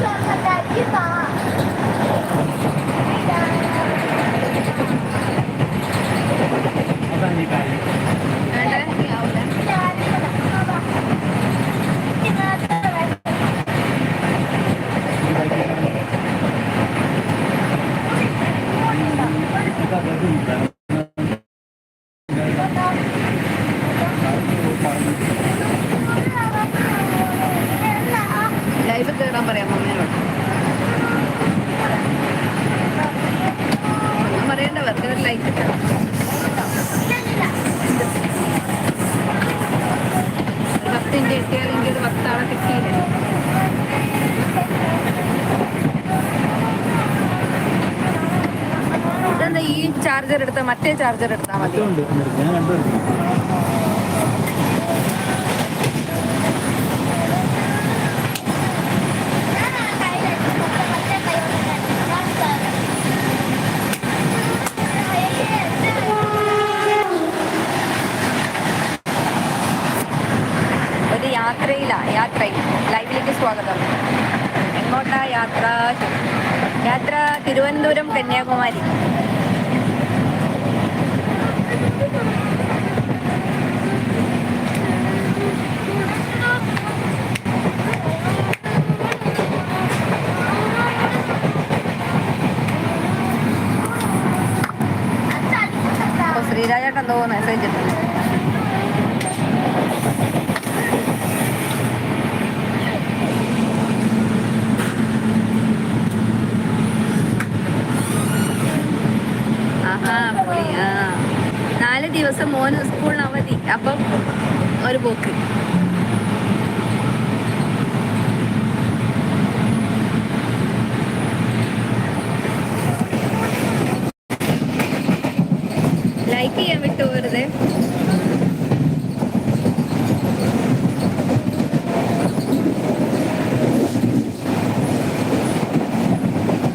ชวนทันใดพี่ตาย charger എടുത്ത മറ്റേ charger എടുത്താൽ മതി. ഉണ്ട് ഞാൻ കണ്ടുപിടിച്ചു ഒരു യാത്രയിലാ യാത്രയിൽ. ലൈവിലേക്ക് സ്വാഗതം. എങ്ങോട്ടാ യാത്ര? യാത്ര തിരുവനന്തപുരം കന്യാകുമാരി. ദിവസം മോന് സ്കൂളിന് അവധി. അപ്പം ഒരു പോക്ക്. ലൈക്ക് ചെയ്യാൻ വിട്ടു വെറുതെ?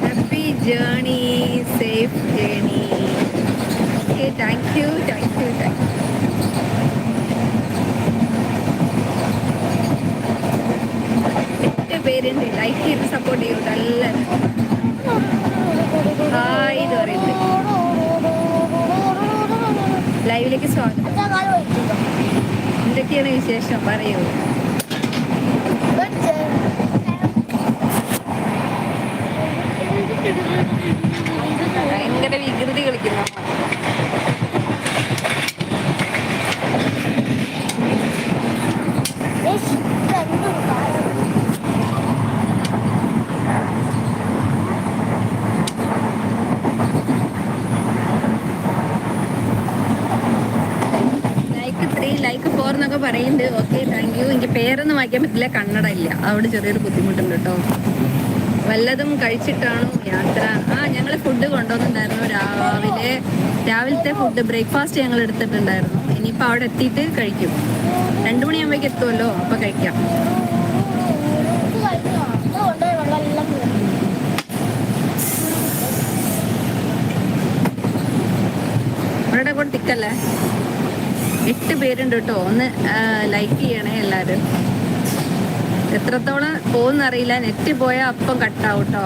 Happy journey safe journey thank you thank you thank എട്ട് പേരുണ്ട് ലൈക്ക് ചെയ്ത് സപ്പോർട്ട് ചെയ്യും എല്ലാവരും ഹായ് എന്ന് പറയുന്നത്. ലൈവിലേക്ക് സ്വാഗതം. എന്തൊക്കെയാണ് വിശേഷം? പറയൂ. ലൈക്ക് ഫോർ എന്നൊക്കെ പറയുന്നുണ്ട് ഓക്കെ താങ്ക് യു എനിക്ക് പേരൊന്നും വായിക്കാൻ പറ്റില്ല. കണ്ണട ഇല്ല. അവിടെ ചെറിയൊരു ബുദ്ധിമുട്ടുണ്ട് കേട്ടോ വല്ലതും കഴിച്ചിട്ടാണോ യാത്ര? ആ ഞങ്ങൾ ഫുഡ് കൊണ്ടുവന്നിട്ടുണ്ടായിരുന്നു രാവിലെ. രാവിലത്തെ ഫുഡ് ബ്രേക്ക്ഫാസ്റ്റ് ഞങ്ങൾ എടുത്തിട്ടുണ്ടായിരുന്നു. ഇനിയിപ്പോൾ അവിടെ എത്തിയിട്ട് കഴിക്കും. രണ്ടു മണിയാകുമ്പോഴേക്ക് എത്തുമല്ലോ അപ്പോൾ കഴിക്കാം. ഇവിടെ കൂടെ തിക്കല്ലേ എട്ട് പേരുണ്ട് കേട്ടോ. ഒന്ന് ലൈക്ക് ചെയ്യണേ എല്ലാവരും എത്രത്തോളം പോകുന്നറിയില്ല. നെറ്റ് പോയാൽ അപ്പം കട്ടാവും കേട്ടോ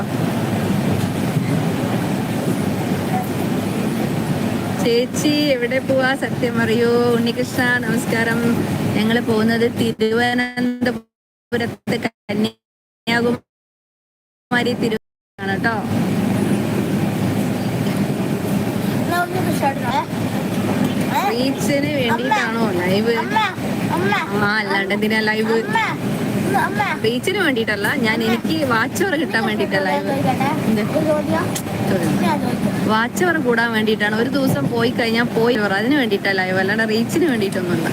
ചേച്ചി എവിടെ പോവാ? സത്യം അറിയോ ഉണ്ണികൃഷ്ണ നമസ്കാരം. ഞങ്ങൾ പോകുന്നത് തിരുവനന്തപുരത്ത് കന്യാകുമാരി തിരുവനന്തപുരം കേട്ടോ റീച്ചിന് വേണ്ടിയിട്ടാണോ ലൈവ് ആ അല്ലാണ്ട് എന്തിനാ ലൈവ് റീച്ചിന് വേണ്ടിയിട്ടല്ല ഞാൻ എനിക്ക് വാച്ച് അവർ കിട്ടാൻ വേണ്ടിയിട്ടല്ല വാച്ച് അവർ കൂടാൻ വേണ്ടിയിട്ടാണ്. ഒരു ദിവസം പോയി കഴിഞ്ഞാൽ പോയി അതിന് വേണ്ടിയിട്ടല്ല ലൈവ് അല്ലാണ്ട് റീച്ചിന് വേണ്ടിട്ടൊന്നുമില്ല